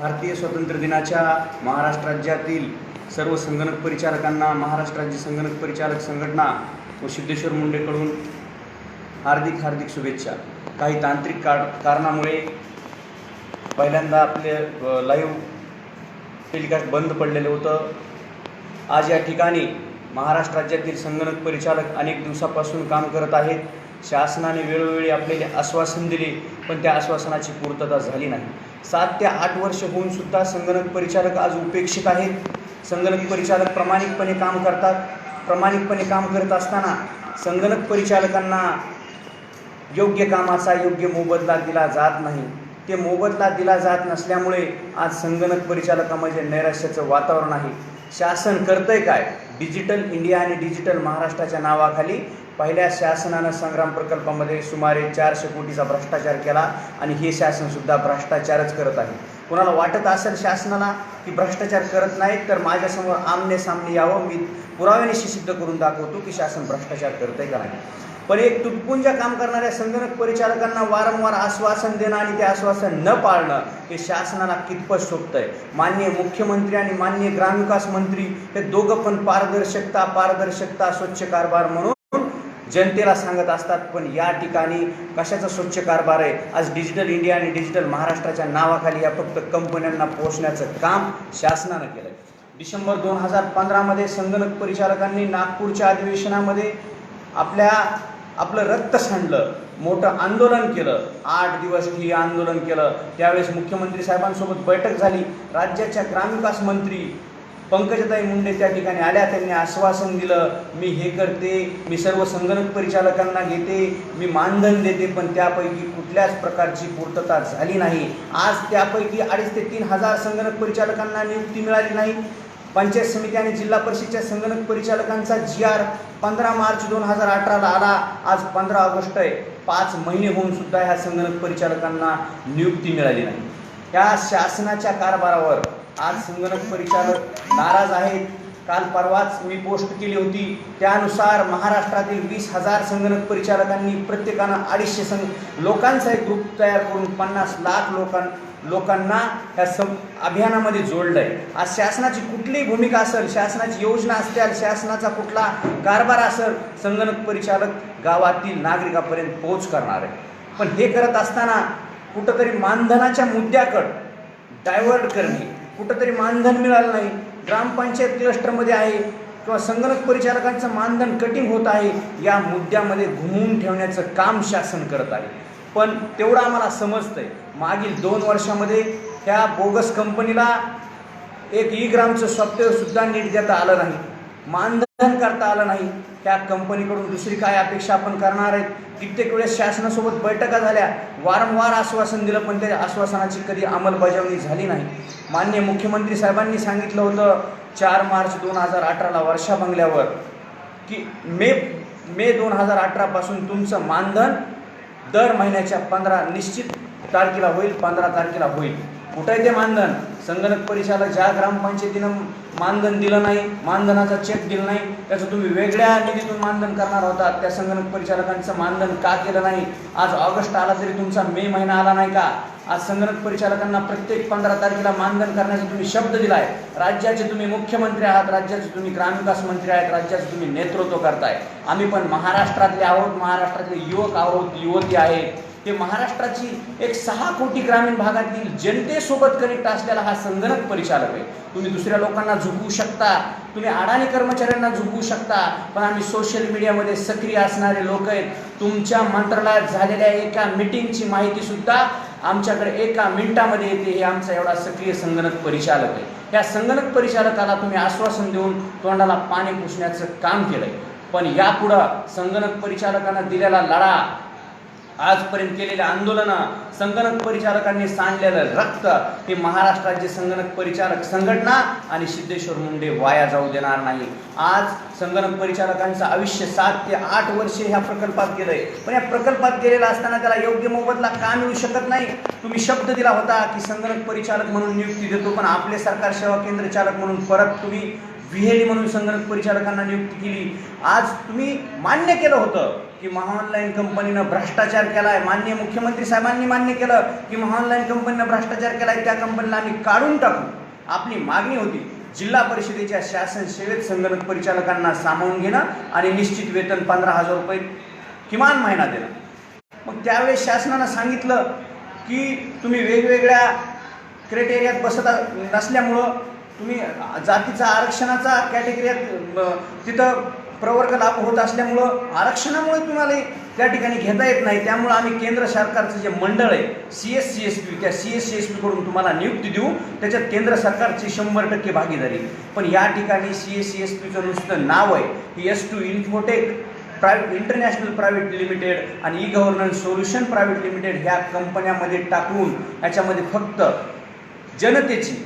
भारतीय स्वातंत्र्य दिनाच्या महाराष्ट्र राज्यातील सर्व संगणक परिचालकांना महाराष्ट्र राज्य संगणक परिचालक संघटना व सिद्धेश्वर मुंडेकडून हार्दिक हार्दिक शुभेच्छा. काही तांत्रिक कार कारणामुळे पहिल्यांदा आपले लाईव्ह टेलिकास्ट बंद पडलेलं होतं. आज या ठिकाणी महाराष्ट्र राज्यातील संगणक परिचालक अनेक दिवसापासून काम करत आहेत. शासनाने वेळोवेळी आपल्याला आश्वासन दिले पण त्या आश्वासनाची पूर्तता झाली नाही. सात ते आठ वर्ष होऊन सुद्धा संगणक परिचालक आज उपेक्षित आहेत. संगणक परिचालक प्रामाणिकपणे काम करतात. प्रामाणिकपणे काम करत असताना संगणक परिचालकांना योग्य कामाचा योग्य मोबदला दिला जात नाही. ते मोबदला दिला जात नसल्यामुळे आज संगणक परिचालकामध्ये नैराश्याचं वातावरण आहे. शासन करतंय काय? डिजिटल इंडिया आणि डिजिटल महाराष्ट्राच्या नावाखाली पहिल्या शासनानं संग्राम प्रकल्पामध्ये सुमारे चारशे कोटीचा भ्रष्टाचार केला आणि हे शासनसुद्धा भ्रष्टाचारच करत आहे. कोणाला वाटत असेल शासनाला की भ्रष्टाचार करत नाहीत तर माझ्यासमोर आमने सामने यावं. मी पुराव्यानिशी सिद्ध करून दाखवतो की शासन भ्रष्टाचार करतंय का नाही. पण एक तुटपुंजा काम करणाऱ्या संगणक परिचालकांना वारंवार आश्वासन देणं आणि ते आश्वासन न पाळणं हे शासनाला कितपत शोभतंय माननीय मुख्यमंत्री आणि मान्य ग्रामविकास मंत्री हे दोघं पण पारदर्शकता पारदर्शकता स्वच्छ कारभार म्हणून जनतेला सांगत असतात पण या ठिकाणी कशाचा स्वच्छ कारभार आहे? आज डिजिटल इंडिया आणि डिजिटल महाराष्ट्राच्या नावाखाली या फक्त कंपन्यांना पोहोचण्याचं काम शासनानं केलं डिसेंबर दोन हजार पंधरामध्ये संगणक परिचालकांनी नागपूरच्या अधिवेशनामध्ये आपल्या आपलं रक्त सांडलं मोठं आंदोलन केलं आठ दिवस ही आंदोलन केलं. त्यावेळेस मुख्यमंत्री साहेबांसोबत बैठक झाली. राज्याच्या ग्रामविकास मंत्री पंकजताई मुंडे त्या ठिकाणी आल्या त्यांनी आश्वासन दिलं मी हे करते मी सर्व संगणक परिचालकांना घेते मी मानधन देते पण त्यापैकी कुठल्याच प्रकारची पूर्तता झाली नाही. आज त्यापैकी अडीच ते तीन हजार संगणक परिचालकांना नियुक्ती मिळाली नाही. पंचायत समिती आणि जिल्हा परिषदच्या संगणक परिचालकांचा जी आर पंधरा मार्च दोन हजार अठराला आला. आज पंधरा ऑगस्ट आहे. पाच महिने होऊन सुद्धा ह्या संगणक परिचालकांना नियुक्ती मिळाली नाही. या शासनाच्या कारभारावर आज संगणक परिचालक नाराज आहेत. काल परवाच मी पोस्ट केली होती. त्यानुसार महाराष्ट्रातील वीस हजार संगणक परिचालकांनी प्रत्येकानं अडीचशे संग लोकांचा एक ग्रुप तयार करून पन्नास लाख लोकां लोकांना ह्या सं अभियानामध्ये जोडलं आहे आज शासनाची कुठलीही भूमिका असेल शासनाची योजना असतील शासनाचा कुठला कारभार असेल संगणक परिचालक गावातील नागरिकापर्यंत पोहोच करणार आहे. पण हे करत असताना कुठंतरी मानधनाच्या मुद्द्याकडं डायव्हर्ट करणे कुठंतरी मानधन मिळालं नाही. ग्रामपंचायत क्लस्टरमध्ये आहे किंवा संगणक परिचालकांचं मानधन कटिंग होत आहे या मुद्द्यामध्ये घुमवून ठेवण्याचं काम शासन करत आहे. पण तेवढं आम्हाला समजतं आहे मागील दोन वर्षामध्ये ह्या बोगस कंपनीला एक ई ग्रामचं सॉफ्टवेअरसुद्धा नीट देता आलं नाही. मानधन करता आलं नाही. त्या कंपनीकडून दुसरी काय अपेक्षा आपण करणार आहेत? कित्येक वेळेस शासनासोबत बैठका झाल्या. वारंवार आश्वासन दिलं पण त्या आश्वासनाची कधी अंमलबजावणी झाली नाही. मान्य मुख्यमंत्री साहेबांनी सांगितलं होतं चार मार्च दोन हजार अठराला वर्षा बंगल्यावर की मे मे दोन हजार अठरापासून तुमचं मानधन दर महिन्याच्या पंधरा निश्चित तारखेला होईल पंधरा तारखेला होईल. कुठं आहे ते मानधन? संगणक परिचालक ज्या ग्रामपंचायतीनं मानधन दिलं नाही मानधनाचा चेक दिला नाही त्याचं तुम्ही वेगळ्या निधीतून मानधन करणार होता त्या संगणक परिचालकांचं मानधन का केलं नाही? आज ऑगस्ट आला तरी तुमचा मे महिना आला नाही का? आज संगणक परिचालकांना प्रत्येक पंधरा तारखेला मानधन करण्याचा तुम्ही शब्द दिलाय. राज्याचे तुम्ही मुख्यमंत्री आहात राज्याचे तुम्ही ग्रामविकास मंत्री आहेत राज्याचे तुम्ही नेतृत्व करताय. आम्ही पण महाराष्ट्रातले आहोत महाराष्ट्रातले युवक आहोत युवती आहेत. ते महाराष्ट्राची एक सहा कोटी ग्रामीण भागातील जनतेसोबत कनेक्ट असलेला हा संगणक परिचालक आहे. तुम्ही दुसऱ्या लोकांना झुकवू शकता तुम्ही अडाणी कर्मचाऱ्यांना झुकवू शकता पण आम्ही सोशल मीडियामध्ये सक्रिय असणारे लोक आहेत. तुमच्या मंत्रालयात झालेल्या एका मिटिंगची माहिती सुद्धा आमच्याकडे एका मिनिटामध्ये येते. हे आमचा एवढा सक्रिय संगणक परिचालक आहे. या संगणक परिचालकाला तुम्ही आश्वासन देऊन तोंडाला पाणी पुसण्याचं काम केलंय. पण यापुढं संगणक परिचालकांना दिलेला लढा आजपर्यंत केलेल्या आंदोलनं संगणक परिचालकांनी सांडलेलं रक्त हे महाराष्ट्राची संगणक परिचालक संघटना आणि सिद्धेश्वर मुंडे वाया जाऊ देणार नाही. आज संगणक परिचालकांचं आयुष्य सात ते आठ वर्षे ह्या प्रकल्पात गेलंय. पण या प्रकल्पात गेलेला असताना त्याला योग्य मोबदला का मिळू शकत नाही? तुम्ही शब्द दिला होता की संगणक परिचालक म्हणून नियुक्ती देतो पण आपले सरकार सेवा केंद्र चालक म्हणून परत तुम्ही व्हीएडी म्हणून संगणक परिचालकांना नियुक्ती केली. आज तुम्ही मान्य केलं होतं की महाऑनलाईन कंपनीनं भ्रष्टाचार केला आहे मान्य मुख्यमंत्री साहेबांनी मान्य केलं की महाऑनलाईन कंपनीनं भ्रष्टाचार केला आहे त्या कंपनीला आम्ही काढून टाकू. आपली मागणी होती जिल्हा परिषदेच्या शासन सेवेत संगणक परिचालकांना सामावून घेणं आणि निश्चित वेतन पंधरा हजार रुपये किमान महिना देणं. मग त्यावेळेस शासनानं सांगितलं की तुम्ही वेगवेगळ्या क्रायटेरियात बसत नसल्यामुळं तुम्ही जातीचा आरक्षणाचा कॅटेगरीत तिथं प्रवर्ग लाभ होत असल्यामुळं आरक्षणामुळे तुम्हाला त्या ठिकाणी घेता येत नाही. त्यामुळं आम्ही केंद्र सरकारचं जे मंडळ आहे C S C S P त्या सी एस सी एस पीकडून तुम्हाला नियुक्ती देऊ. त्याच्यात केंद्र सरकारची शंभर टक्के भागीदारी. पण या ठिकाणी सी एस सी एस पीचं नुसतं नाव आहे ही S two Infotech private international private limited आणि E governance solution private limited ह्या कंपन्यामध्ये टाकून याच्यामध्ये फक्त जनतेची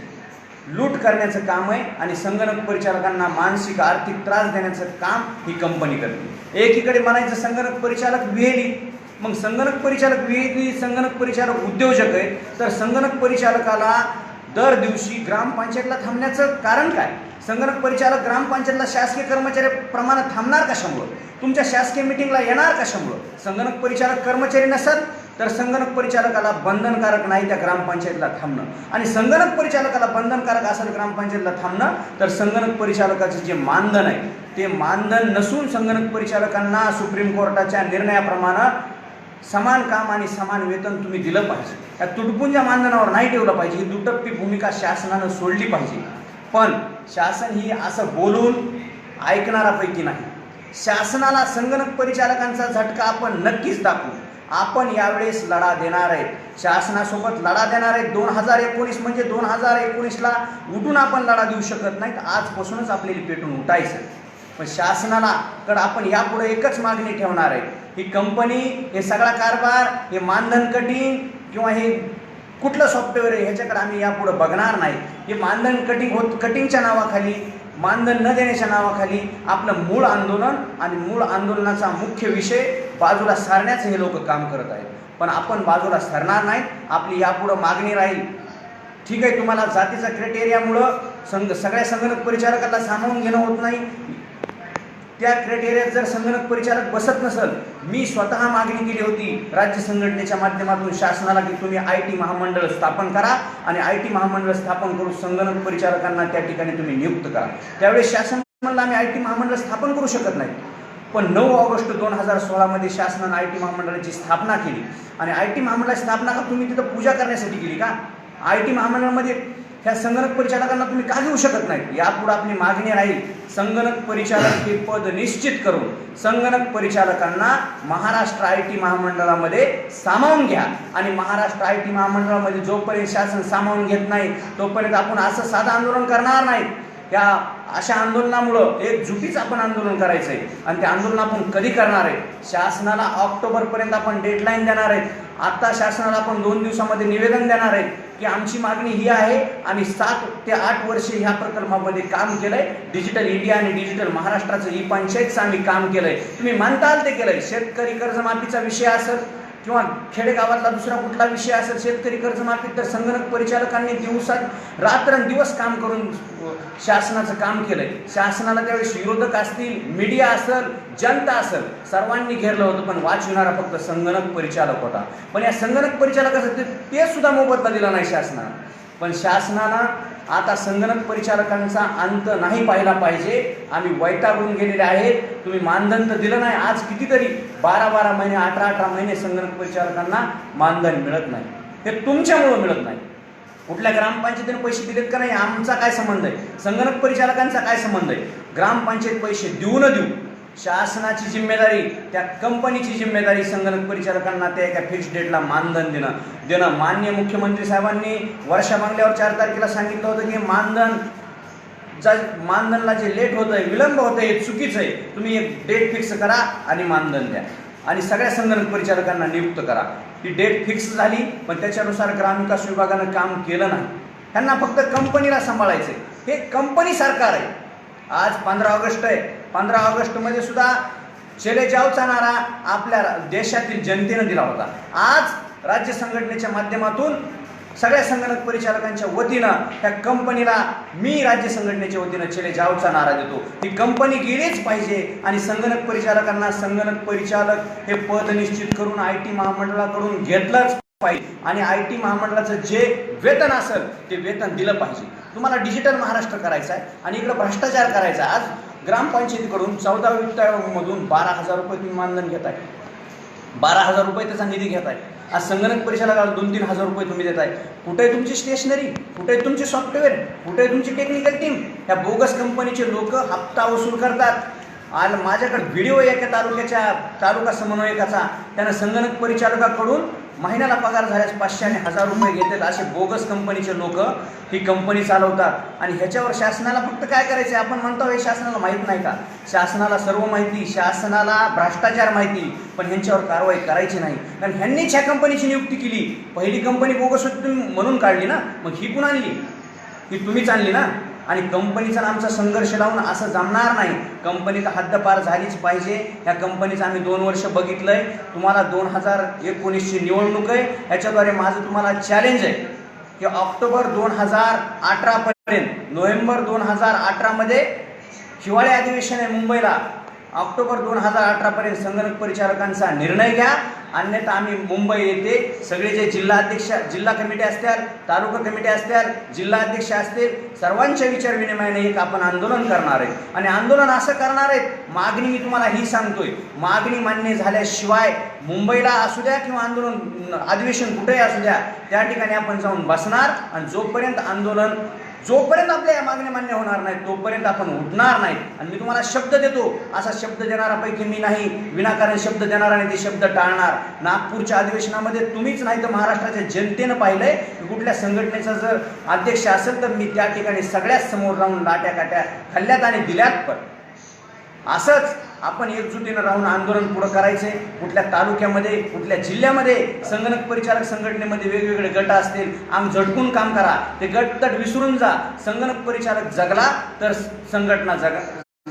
लूट करण्याचं काम आहे आणि संगणक परिचालकांना मानसिक आर्थिक त्रास देण्याचं काम ही कंपनी करते. एकीकडे म्हणायचं संगणक परिचालक विहेली मग संगणक परिचालक विहेली संगणक परिचालक उद्योजक आहे तर संगणक परिचालकाला दर दिवशी ग्रामपंचायतला थांबण्याचं कारण काय? संगणक परिचालक ग्रामपंचायतला शासकीय कर्मचाऱ्याप्रमाणे थांबणार कशामुळं? तुमच्या शासकीय मिटिंगला येणार कशामुळं? संगणक परिचालक कर्मचारी नसत तर संगणक परिचालकाला बंधनकारक नाही त्या ग्रामपंचायतला थांबणं. आणि संगणक परिचालकाला बंधनकारक असेल ग्रामपंचायतीला थांबणं तर संगणक परिचालकाचं जे मानधन आहे ते मानधन नसून संगणक परिचालकांना सुप्रीम कोर्टाच्या निर्णयाप्रमाणे समान काम आणि समान वेतन तुम्ही दिलं पाहिजे. त्या तुटपुंजा मानधनावर नाही ठेवलं पाहिजे ही दुटप्पी भूमिका शासनानं सोडली पाहिजे. पण शासन ही असं बोलून ऐकणारापैकी नाही. शासनाला संगणक परिचालकांचा झटका आपण नक्कीच दाखवू. आपण यावेळेस लढा देणार आहे शासनासोबत लढा देणार आहे दोन हजार एकोणीस म्हणजे दोन हजार एकोणीसला उठून आपण लढा देऊ शकत नाही तर आजपासूनच आपल्याला पेटून उठायचं. पण शासनाला तर आपण यापुढे एकच मागणी ठेवणार आहे. ही कंपनी हे सगळा कारभार हे मानधन कटिंग किंवा हे कुठलं सॉफ्टवेअर आहे ह्याच्याकडे आम्ही यापुढे बघणार नाही. हे मानधन कटिंग होत कटिंगच्या नावाखाली मानधन न देण्याच्या नावाखाली आपलं मूळ आंदोलन आणि मूळ आंदोलनाचा मुख्य विषय बाजूला सारण्याचं हे लोक काम करत आहेत. पण आपण बाजूला सरणार नाही आपली यापुढं मागणी राहील. ठीक आहे तुम्हाला जातीचा क्रायटेरियामुळं संग सगळ्या संगणक परिचालकाला सामावून घेणं होत नाही. त्या क्रायटेरियात जर संगणक परिचालक बसत नसल मी स्वतः मागणी केली होती राज्य संघटनेच्या माध्यमातून शासनाला की तुम्ही आय टी महामंडळ स्थापन करा आणि आय टी महामंडळ स्थापन करून संगणक परिचालकांना त्या ठिकाणी तुम्ही नियुक्त करा. त्यावेळेस शासन म्हणलं आम्ही आय टी महामंडळ स्थापन करू शकत नाही. पण नऊ ऑगस्ट दोन हजार सोळामध्ये शासनानं आय टी महामंडळाची स्थापना केली. आणि आय टी महामंडळाची स्थापना का तुम्ही तिथं पूजा करण्यासाठी केली का? आय टी महामंडळामध्ये ह्या संगणक परिचालकांना तुम्ही का घेऊ शकत नाही? यापुढे आपली मागणी राहील संगणक परिचालक हे पद निश्चित करून संगणक परिचालकांना महाराष्ट्र आय टी महामंडळामध्ये सामावून घ्या. आणि महाराष्ट्र आय टी महामंडळामध्ये जोपर्यंत शासन सामावून घेत नाही तोपर्यंत आपण असं साधं आंदोलन करणार नाही. या अशा आंदोलनामुळं एक जुटीच आपण आंदोलन करायचं आहे आणि ते आंदोलन आपण कधी करणार आहे? शासनाला ऑक्टोबरपर्यंत आपण डेडलाईन देणार आहे. आत्ता शासनाला आपण दोन दिवसामध्ये निवेदन देणार आहेत की आमची मागणी ही आहे आणि सात ते आठ वर्षे ह्या प्रकल्पामध्ये काम केलंय. डिजिटल इंडिया आणि डिजिटल महाराष्ट्राचं ई पंचायतचं आम्ही काम केलंय. तुम्ही म्हणताल ते केलंय. शेतकरी कर्जमाफीचा विषय असेल किंवा खेडेगावातला दुसरा कुठला विषय असेल शेतकरी कर्जमाफी तर संगणक परिचालकांनी दिवसात रात्रंदिवस काम करून शासनाचं काम केलंय. शासनाला त्यावेळेस विरोधक असतील मीडिया असेल जनता असेल सर्वांनी घेरलं होतं पण वाचविणारा फक्त संगणक परिचालक होता. पण या संगणक परिचालकाचं ते ते सुद्धा मोबदला दिला नाही शासनानं. पण शासनाला आता संगणक परिचालकांचा अंत नाही पाहिला पाहिजे. आम्ही वैतागून गेलेले आहेत. तुम्ही मानधन तर दिलं नाही. आज कितीतरी बारा बारा महिने अठरा अठरा महिने संगणक परिचालकांना मानधन मिळत नाही. हे तुमच्यामुळं मिळत नाही. कुठल्या ग्रामपंचायतीने पैसे दिलेत का नाही? आमचा काय संबंध आहे? संगणक परिचालकांचा काय संबंध आहे? ग्रामपंचायत पैसे देऊ न देऊ शासनाची जिम्मेदारी त्या कंपनीची जिम्मेदारी संगणक परिचालकांना त्या एका फिक्स डेटला मानधन देणं. देणं मान्य मुख्यमंत्री साहेबांनी वर्षा मागल्यावर चार तारखेला सांगितलं होतं की मानधन जा मानधनला जे लेट होतं आहे विलंब होतं हे चुकीचं आहे. तुम्ही एक डेट फिक्स करा आणि मानधन द्या. आणि सगळ्या संगणक परिचालकांना नियुक्त करा. ती डेट फिक्स झाली पण त्याच्यानुसार ग्रामविकास विभागानं काम केलं नाही. त्यांना फक्त कंपनीला सांभाळायचं आहे हे कंपनी सरकार आहे. आज पंधरा ऑगस्ट आहे. पंधरा ऑगस्टमध्ये सुद्धा चेलेजावचा नारा आपल्या देशातील जनतेनं दिला होता. आज राज्य संघटनेच्या माध्यमातून सगळ्या संगणक परिचालकांच्या वतीनं त्या कंपनीला मी राज्य संघटनेच्या वतीनं चेले जावचा नारा देतो. ही कंपनी गेलीच पाहिजे आणि संगणक परिचालकांना संगणक परिचालक हे पद निश्चित करून आय टी महामंडळाकडून घेतलंच पाहिजे. आणि आय टी महामंडळाचं जे वेतन असेल ते वेतन दिलं पाहिजे. तुम्हाला डिजिटल महाराष्ट्र करायचं आहे आणि इकडं भ्रष्टाचार करायचा आज ग्रामपंचायतीकडून चौदा वित्तामधून बारा हजार रुपये तुम्ही मानधन आहे बारा हजार रुपये त्याचा निधी घेत आहे आज संगणक परिचालकाला दोन तीन हजार रुपये तुम्ही देत आहे कुठे तुमची स्टेशनरी कुठे तुमची सॉफ्टवेअर कुठे तुमची टेक्निकल टीम ह्या बोगस कंपनीचे लोक हप्ता वसूल करतात. आज माझ्याकडे व्हिडिओ एका तालुक्याच्या तालुका समन्वयकाचा त्यानं संगणक परिचालकाकडून महिन्याला पगार झाल्यास पाचशे आणि हजार रुपये घेतात असे बोगस कंपनीचे लोक ही कंपनी चालवतात. आणि ह्याच्यावर शासनाला फक्त काय करायचं आपण म्हणतो हे शासनाला माहीत नाही का? शासनाला सर्व माहिती शासनाला भ्रष्टाचार माहिती पण ह्यांच्यावर कारवाई करायची नाही. कारण ह्यांनीच ह्या कंपनीची नियुक्ती केली. पहिली कंपनी बोगस होती तुम्ही म्हणून काढली ना? मग ही पण आणली? ही तुम्हीच आणली ना? आणि कंपनीचा आमचा संघर्ष लावून असं जमणार नाही. कंपनी तर हद्दपार झालीच पाहिजे. ह्या कंपनीचं आम्ही दोन वर्ष बघितलंय. तुम्हाला दोन हजार एकोणीसची निवडणूक आहे. ह्याच्याद्वारे माझं तुम्हाला चॅलेंज आहे की ऑक्टोबर दोन हजार अठरापर्यंत नोव्हेंबर दोन हजार अठरामध्ये हिवाळी अधिवेशन आहे मुंबईला. ऑक्टोबर दोन हजार अठरापर्यंत संगणक परिचालकांचा निर्णय घ्या. अन्यथा आम्ही मुंबई येथे सगळे जे जिल्हा अध्यक्ष जिल्हा कमिटी असतील तालुका कमिटी असतील जिल्हा अध्यक्ष असतील सर्वांच्या विचार विनिमयाने एक आपण आंदोलन करणार आहे. आणि आंदोलन असं करणार आहे मागणी मी तुम्हाला ही सांगतोय. मागणी मान्य झाल्याशिवाय मुंबईला असू द्या किंवा आंदोलन अधिवेशन कुठेही असू द्या त्या ठिकाणी आपण जाऊन बसणार. आणि जोपर्यंत आंदोलन जोपर्यंत आपल्या या मागण्या मान्य होणार नाहीत तोपर्यंत आपण उठणार नाही. आणि मी तुम्हाला शब्द देतो असा शब्द देणारापैकी मी नाही. विनाकारण शब्द देणार आणि ते शब्द टाळणार. नागपूरच्या अधिवेशनामध्ये तुम्हीच नाही तर महाराष्ट्राच्या जनतेनं पाहिलंय की कुठल्या संघटनेचा जर अध्यक्ष असेल तर मी त्या ठिकाणी सगळ्यात समोर राहून लाट्या काट्या खाल्ल्यात आणि दिल्यात पण. असंच आपण एकजुटीनं राहून आंदोलन पुढं करायचे. कुठल्या तालुक्यामध्ये कुठल्या जिल्ह्यामध्ये संगणक परिचालक संघटनेमध्ये वेगवेगळे गट असतील आम झटकून काम करा. ते गट तट विसरून जा. संगणक परिचालक जगला तर संघटना जग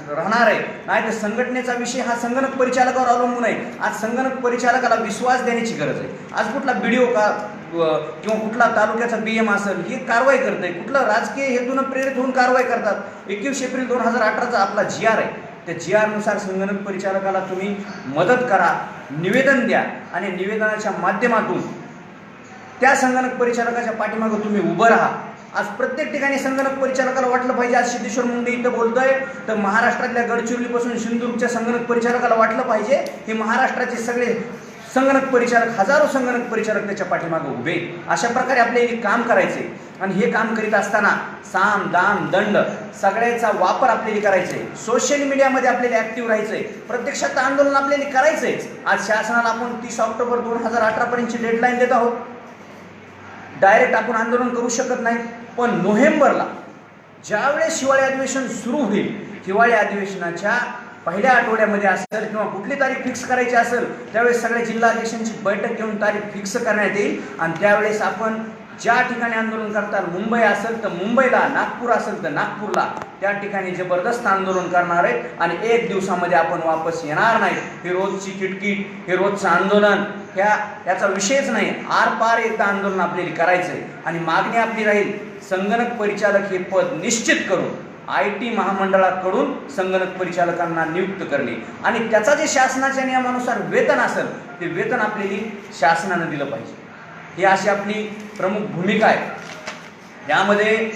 राहणार आहे. नाही तर संघटनेचा विषय हा संगणक परिचालकावर अवलंबून आहे. आज संगणक परिचालकाला विश्वास देण्याची गरज आहे. आज कुठला व्हिडिओ का किंवा कुठला तालुक्याचा बी एम असेल ही कारवाई करत आहे कुठलं राजकीय हेतून प्रेरित होऊन कारवाई करतात. एकवीस एप्रिल दोन हजार अठराचा आपला जी आर आहे. त्या जी आरनुसार संगणक परिचालकाला तुम्ही मदत करा निवेदन द्या आणि निवेदनाच्या माध्यमातून त्या संगणक परिचालकाच्या पाठीमागं तुम्ही उभं राहा. आज प्रत्येक ठिकाणी संगणक परिचालकाला वाटलं पाहिजे. आज सिद्धेश्वर मुंडे इथं बोलतोय तर महाराष्ट्रातल्या गडचिरोलीपासून सिंधुदुर्गच्या संगणक परिचालकाला वाटलं पाहिजे. हे महाराष्ट्राचे सगळे संगणक परिचालक हजारो संगणक परिचालक त्याच्या पाठीमागं उभे. अशा प्रकारे आपल्याला काम करायचे. आणि हे काम करीत असताना साम दाम दंड सगळ्याचा वापर आपल्याला करायचे. आहे सोशल मीडियामध्ये आपल्याला ऍक्टिव्ह राहायचंय. प्रत्यक्षात आंदोलन आपल्याला करायचंय. आज शासनाला आपण तीस ऑक्टोबर दोन हजार अठरापर्यंतची डेडलाईन देत आहोत. डायरेक्ट आपण आंदोलन करू शकत नाही. पण नोव्हेंबरला ज्यावेळेस हिवाळी अधिवेशन सुरू होईल हिवाळी अधिवेशनाच्या पहिल्या आठवड्यामध्ये असेल किंवा कुठली तारीख फिक्स करायची असेल त्यावेळेस सगळ्या जिल्हाध्यक्षांची बैठक घेऊन तारीख फिक्स करण्यात येईल. आणि त्यावेळेस आपण ज्या ठिकाणी आंदोलन करतात मुंबई असेल तर मुंबईला नागपूर असेल तर नागपूरला त्या ठिकाणी जबरदस्त आंदोलन करणार आहे आणि एक दिवसामध्ये आपण वापस येणार नाही. हे रोजची किटकिट हे रोजचं आंदोलन ह्या याचा विषयच नाही. आर पार एकदा आंदोलन आपल्याला करायचं आहे आणि मागणी आपली राहील संगणक परिचालक हे पद निश्चित करून आय टी महामंडळाकडून संगणक परिचालकांना नियुक्त करणे. आणि त्याचा जे शासनाच्या नियमानुसार वेतन असेल ते वेतन आपल्याला शासनानं दिलं पाहिजे. ही अशी आपली प्रमुख भूमिका आहे. यामध्ये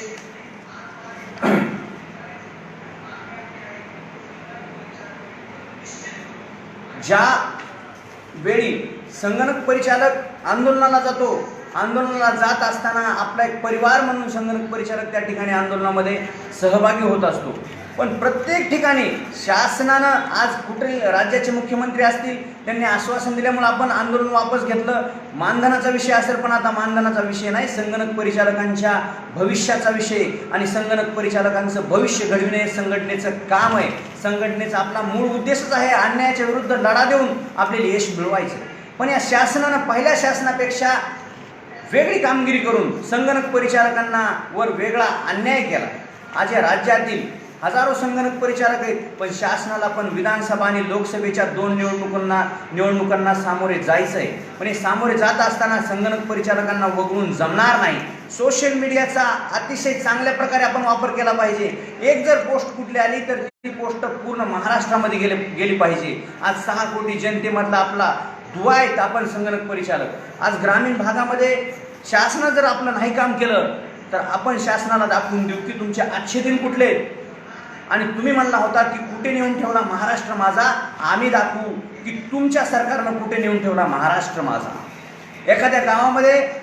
ज्या वेळी संगणक परिचालक आंदोलनाला जातो आंदोलनाला जात असताना आपला एक परिवार म्हणून संगणक परिचालक त्या ठिकाणी आंदोलनामध्ये सहभागी होत असतो. पण प्रत्येक ठिकाणी शासनानं आज कुठे राज्याचे मुख्यमंत्री असतील त्यांनी आश्वासन दिल्यामुळे आपण आंदोलन वापस घेतलं. मानधनाचा विषय असेल पण आता मानधनाचा विषय नाही संगणक परिचालकांच्या भविष्याचा विषय आणि संगणक परिचालकांचं भविष्य घडविणे संघटनेचं काम आहे. संघटनेचा आपला मूळ उद्देशच आहे अन्यायाच्या विरुद्ध लढा देऊन आपल्याला यश मिळवायचं पण या शासनानं पहिल्या शासनापेक्षा वेगळी कामगिरी करून संगणक परिचालकांना वर वेगळा अन्याय केला. आज या राज्यातील हजारो संगणक परिचारक आहेत पण शासनाला पण विधानसभा आणि लोकसभेच्या दोन निवडणुकांना निवडणुकांना सामोरे जायचं आहे पण हे सामोरे जात असताना संगणक परिचारकांना वगळून जमणार नाही. सोशल मीडियाचा अतिशय चांगल्या प्रकारे आपण वापर केला पाहिजे. एक जर पोस्ट कुठली आली तर ती पोस्ट पूर्ण महाराष्ट्रामध्ये गेले गेली पाहिजे. आज सहा कोटी जनतेमधला आपला दुवा आहेत आपण संगणक परिचालक. आज ग्रामीण भागामध्ये शासनानं जर आपलं नाही काम केलं तर आपण शासनाला दाखवून देऊ की तुमचे आजचे दिन कुठले आहेत. आणि तुम्ही म्हणला होता की कुठे नेऊन ठेवला महाराष्ट्र माझा? आम्ही दाखवू की तुमच्या सरकारनं कुठे नेऊन ठेवला महाराष्ट्र माझा. एखाद्या गावामध्ये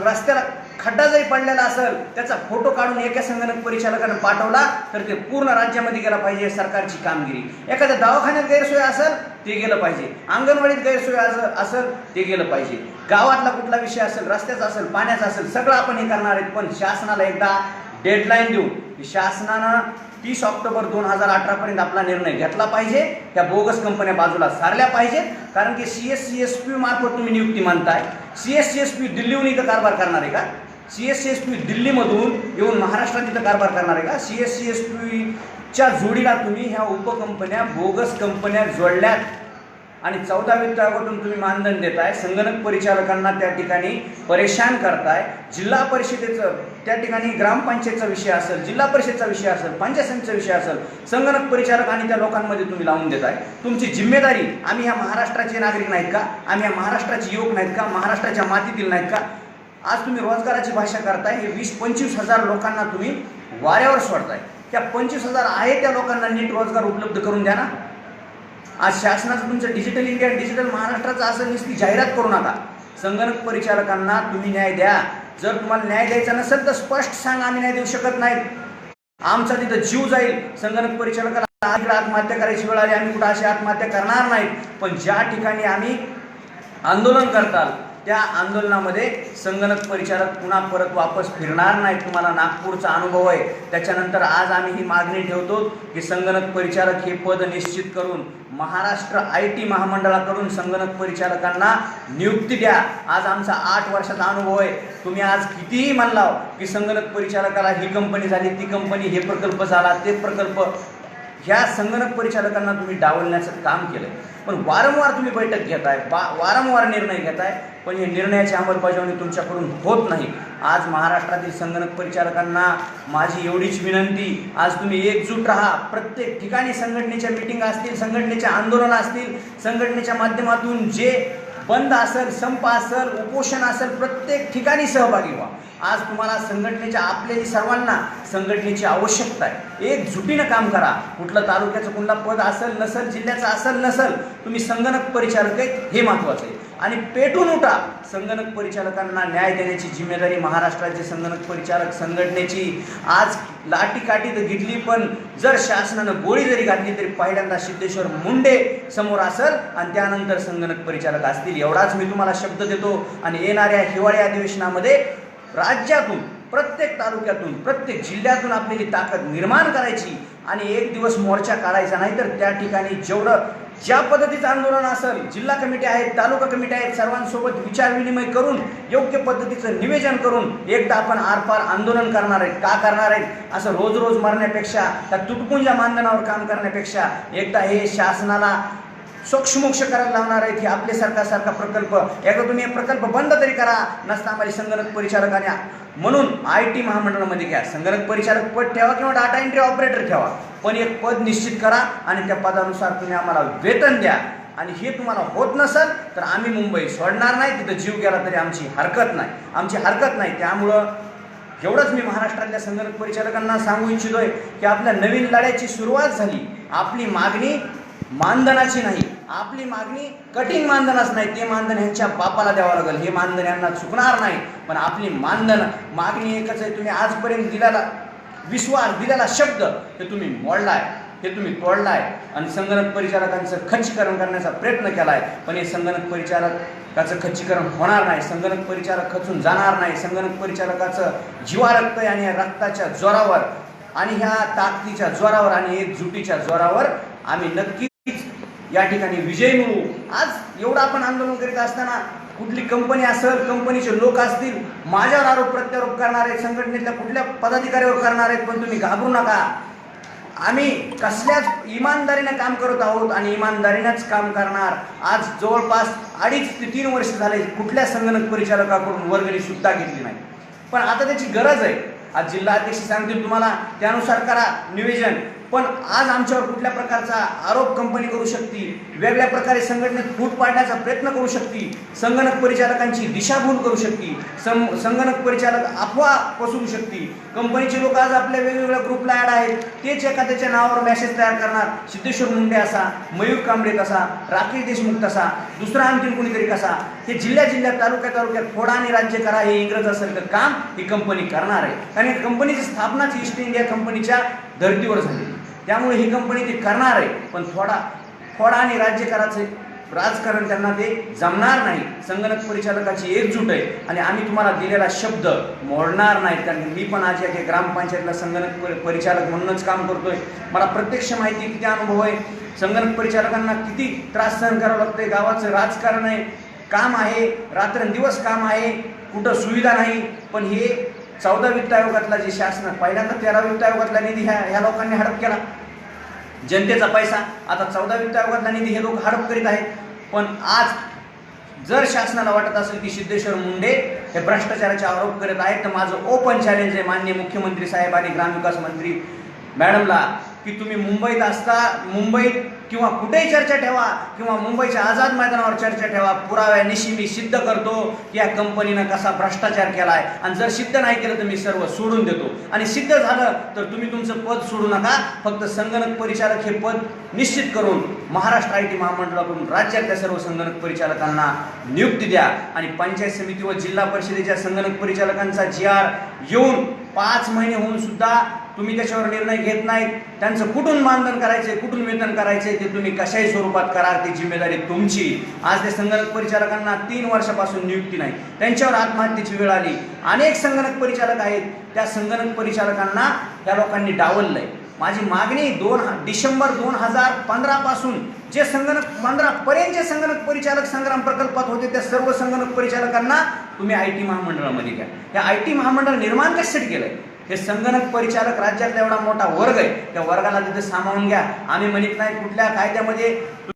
रस्त्याला खड्डा जरी पडलेला असेल त्याचा फोटो काढून एका संगणक परिचालकानं पाठवला तर ते पूर्ण राज्यामध्ये गेला पाहिजे सरकारची कामगिरी. एखाद्या दवाखान्यात गैरसोय असेल ते गेलं पाहिजे. अंगणवाडीत गैरसोय असेल ते गेलं पाहिजे. गावातला कुठला विषय असेल रस्त्याचा असेल पाण्याचा असेल सगळं आपण हे करणार आहेत पण शासनाला एकदा डेडलाईन देऊ शासनानं तीस ऑक्टोबर दोन हजार अठरापर्यंत आपला निर्णय घेतला पाहिजे. त्या बोगस कंपन्या बाजूला सारल्या पाहिजेत कारण की C S C S P मार्फत तुम्ही नियुक्ती मानताय C S C S P दिल्लीहून इथं कारभार करणार आहे का? C S C S P दिल्लीमधून येऊन महाराष्ट्रात इथं कारभार करणार आहे का? सी एस सी एस पीच्या जोडीला तुम्ही ह्या उपकंपन्या बोगस कंपन्या जोडल्यात. आणि चौदा वित्त तुम्ही मानधन देताय. संगणक परिचालकांना त्या ठिकाणी परेशान करताय. जिल्हा परिषदेचं त्या ठिकाणी ग्रामपंचायतचा विषय असेल जिल्हा परिषदचा विषय असेल पंचायत समितीचा विषय असेल संगणक परिचालक आणि त्या लोकांमध्ये तुम्ही लावून देताय. तुमची जिम्मेदारी आम्ही ह्या महाराष्ट्राचे नागरिक नाहीत का? आम्ही ह्या महाराष्ट्राचे युवक नाहीत का? महाराष्ट्राच्या मातीतील नाहीत का? आज तुम्ही रोजगाराची भाषा करताय. हे वीस पंचवीस हजार लोकांना तुम्ही वाऱ्यावर सोडताय. त्या पंचवीस हजार आहे त्या लोकांना नीट रोजगार उपलब्ध करून द्या ना. आज शासनाचं तुमचं डिजिटल इंडिया डिजिटल महाराष्ट्राचं असं नुसती जाहिरात करू नका संगणक परिचालकांना तुम्ही न्याय द्या. जर तुम्हाला न्याय द्यायचा नसेल तर स्पष्ट सांगा आम्ही न्याय देऊ शकत नाहीत आमचा तिथं जीव जाईल. संगणक परिचालकाला इकडे आत्महत्या करायची वेळ आली आम्ही कुठं अशी आत्महत्या करणार नाहीत पण ज्या ठिकाणी आम्ही आंदोलन करतात त्या आंदोलनामध्ये संगणक परिचालक पुन्हा परत वापस फिरणार नाही तुम्हाला नागपूरचा अनुभव आहे. त्याच्यानंतर आज आम्ही ही मागणी ठेवतो की संगणक परिचालक हे पद निश्चित करून महाराष्ट्र आय टी महामंडळाकडून संगणक परिचालकांना नियुक्ती द्या. आज आमचा आठ वर्षाचा अनुभव आहे. तुम्ही आज कितीही म्हणलाव की संगणक परिचालकाला ही कंपनी झाली ती कंपनी हे प्रकल्प झाला ते प्रकल्प ह्या संगणक परिचालकांना तुम्ही डावलण्याचं काम केलंय. पण वारंवार तुम्ही बैठक घेताय बा वारंवार निर्णय घेताय पण हे निर्णयाची अंमलबजावणी तुमच्याकडून होत नाही. आज महाराष्ट्रातील संगणक परिचालकांना माझी एवढीच विनंती आज तुम्ही एकजूट राहा. प्रत्येक ठिकाणी संघटनेच्या मिटिंग असतील संघटनेच्या आंदोलनं असतील संघटनेच्या माध्यमातून जे बंद असेल संप असेल उपोषण असेल प्रत्येक ठिकाणी सहभागी व्हा. आज तुम्हाला संघटनेच्या आपल्याही सर्वांना संघटनेची आवश्यकता आहे. एकजुटीनं काम करा. कुठलं तालुक्याचं कुठला पद असेल नसेल जिल्ह्याचं असेल नसेल तुम्ही संगणक परिचालक आहेत हे महत्त्वाचं आहे. आणि पेटून उठा. संगणक परिचालकांना न्याय देण्याची जिम्मेदारी महाराष्ट्राचे संगणक परिचालक संघटनेची. आज लाठी काठी तर घेतली पण जर शासनानं गोळी जरी घातली तरी पहिल्यांदा सिद्धेश्वर मुंडे समोर असेल आणि त्यानंतर संगणक परिचालक असतील. एवढाच मी तुम्हाला शब्द देतो. आणि येणाऱ्या हिवाळी अधिवेशनामध्ये राज्यातून प्रत्येक तालुक्यातून प्रत्येक जिल्ह्यातून आपली ताकद निर्माण करायची आणि एक दिवस मोर्चा काढायचा नाही तर त्या ठिकाणी जेवढं ज्या पद्धतीचं आंदोलन असेल जिल्हा कमिटी आहेत तालुका कमिटी आहेत सर्वांसोबत विचारविनिमय करून योग्य पद्धतीचं निवेदन करून एकदा आपण आरपार आंदोलन करणार आहेत का करणार आहेत असं रोज रोज मरण्यापेक्षा त्या तुटपुंजा मानधनावर काम करण्यापेक्षा एकदा हे शासनाला सोक्षमोक्ष करायला लावणार आहेत की आपले सरकारसारखा प्रकल्प. एकदा तुम्ही हे प्रकल्प बंद तरी करा नसता आम्हाला संगणक परिचालकाने म्हणून आय टी महामंडळामध्ये घ्या. संगणक परिचालक पद ठेवा किंवा डाटा एंट्री ऑपरेटर ठेवा. पण एक पद निश्चित करा आणि त्या पदानुसार तुम्ही आम्हाला वेतन द्या. आणि हे तुम्हाला होत नसेल तर आम्ही मुंबई सोडणार नाही. तिथं जीव गेला तरी आमची हरकत नाही. आमची हरकत नाही. त्यामुळं एवढंच मी महाराष्ट्रातल्या संगणक परिचालकांना सांगू इच्छितोय की आपल्या नवीन लढ्याची सुरुवात झाली. आपली मागणी मानधनाची नाही. आपली मागणी कठीण मानधनाच नाही. ते मानधन ह्यांच्या बापाला द्यावं लागेल. हे मानधन यांना चुकणार नाही. पण आपली मानधन मागणी एकच आहे. तुम्ही आजपर्यंत दिलेला विश्वास दिलेला शब्द हे तुम्ही मोडलाय हे तुम्ही तोडलाय. आणि संगणक परिचालकांचं खच्चीकरण करण्याचा प्रयत्न केलाय. पण हे संगणक परिचारकाचं खच्चीकरण होणार नाही. संगणक परिचालक खचून जाणार नाही. संगणक परिचालकाचं जीवा रक्त आणि या रक्ताच्या जोरावर आणि ह्या ताकदीच्या जोरावर आणि एकजुटीच्या जोरावर आम्ही नक्कीच या ठिकाणी विजय मिळवू. आज एवढं आपण आंदोलन करीत असताना कुठली कंपनी असेल कंपनीचे लोक असतील माझ्यावर आरोप प्रत्यारोप करणार आहेत संघटनेतल्या कुठल्या पदाधिकाऱ्यावर करणार आहेत पण तुम्ही घाबरू नका. आम्ही कसल्याच इमानदारीने काम करत आहोत आणि इमानदारीनेच काम करणार. आज जवळपास अडीच ते तीन वर्ष झाले कुठल्या संगणक परिचालकाकडून वर्गणी सुद्धा घेतली नाही. पण आता त्याची गरज आहे. आज जिल्हा अध्यक्ष सांगतील तुम्हाला त्यानुसार करा निवेदन. पण आज आमच्यावर कुठल्या प्रकारचा आरोप कंपनी करू शकते? वेगळ्या प्रकारे संघटनेत फूट पाडण्याचा प्रयत्न करू शकते? संगणक परिचालकांची दिशाभूल करू शकते? सं संगणक परिचालक अफवा पसरू शकते? कंपनीचे लोक आज आपल्या वेगवेगळ्या ग्रुपला ॲड आहेत. तेच एखाद्याच्या नावावर मॅसेज तयार करणार. सिद्धेश्वर मुंडे असा मयूर कांबळे कसा राकेश देशमुख तसा दुसरा आणखीन कुणीतरी कसा? हे जिल्ह्या जिल्ह्यात तालुक्या तालुक्यात फोडा आणि राज्य करा हे इंग्रज असलेलं काम ही कंपनी करणार आहे. कारण कंपनीची स्थापनाच ईस्ट इंडिया कंपनीच्या धर्तीवर झाली त्यामुळे ही कंपनी ती करणार आहे. पण थोडा थोडा आणि राज्य करायचं राजकारण त्यांना ते जमणार नाही. संगणक परिचालकाची एकजूट आहे. आणि आम्ही तुम्हाला दिलेला शब्द मोडणार नाही. कारण मी पण आज या ग्रामपंचायतला संगणक परिचालक म्हणूनच काम करतोय. मला प्रत्यक्ष माहिती किती अनुभव आहे. संगणक परिचालकांना किती त्रास सहन करावं लागतोय. गावाचं राजकारण आहे. काम आहे. रात्रंदिवस काम आहे. कुठं सुविधा नाही. पण हे चौदा वित्त आयोगातला जे शासन पहिल्यांदा तेरा वित्त आयोगातला निधी ह्या ह्या लोकांनी हडप केला. जनतेचा पैसा. आता चौदा वित्त आयोगातला निधी हे लोक हडप करीत आहेत. पण आज जर शासनाला वाटत असेल की सिद्धेश्वर मुंडे हे भ्रष्टाचाराचे आरोप करत आहेत तर माझं ओपन चॅलेंज आहे मान्य मुख्यमंत्री साहेब आणि ग्रामविकास मंत्री मॅडमला की तुम्ही मुंबईत असता मुंबईत किंवा कुठेही चर्चा ठेवा किंवा मुंबईच्या आझाद मैदानावर चर्चा ठेवा पुराव्यानिशी मी सिद्ध करतो की या कंपनीनं कसा भ्रष्टाचार केला आहे आणि जर सिद्ध नाही केलं तर मी सर्व सोडून देतो. आणि सिद्ध झालं तर तुम्ही तुमचं पद सोडू नका. फक्त संगणक परिचालक हे पद निश्चित करून महाराष्ट्र आय टी महामंडळाकडून राज्यातल्या सर्व संगणक परिचालकांना नियुक्ती द्या. आणि पंचायत समिती व जिल्हा परिषदेच्या संगणक परिचालकांचा जी आर येऊन पाच महिने होऊन सुद्धा तुम्ही त्याच्यावर निर्णय घेत नाहीत. त्यांचं कुठून मानधन करायचे कुठून वेतन करायचे ते तुम्ही कशाही स्वरूपात करा ती जिम्मेदारी तुमची. आज ते संगणक परिचालकांना तीन वर्षापासून नियुक्ती नाही. त्यांच्यावर आत्महत्येची वेळ आली. अनेक संगणक परिचालक आहेत. त्या संगणक परिचालकांना त्या लोकांनी डावललंय. माझी मागणी दोन डिसेंबर दोन हजार पंधरा पासून जे संगणक पंधरा पर्यंत जे संगणक परिचालक संग्राम प्रकल्पात होते त्या सर्व संगणक परिचालकांना तुम्ही आय टी महामंडळामध्ये घ्या. हे आय टी महामंडळ निर्माण कशासाठी केलंय? हे संगणक परिचालक राज्यातला एवढा मोठा वर्ग आहे. त्या वर्गाला तिथे सामावून घ्या. आम्ही म्हणत नाही कुठल्या कायद्यामध्ये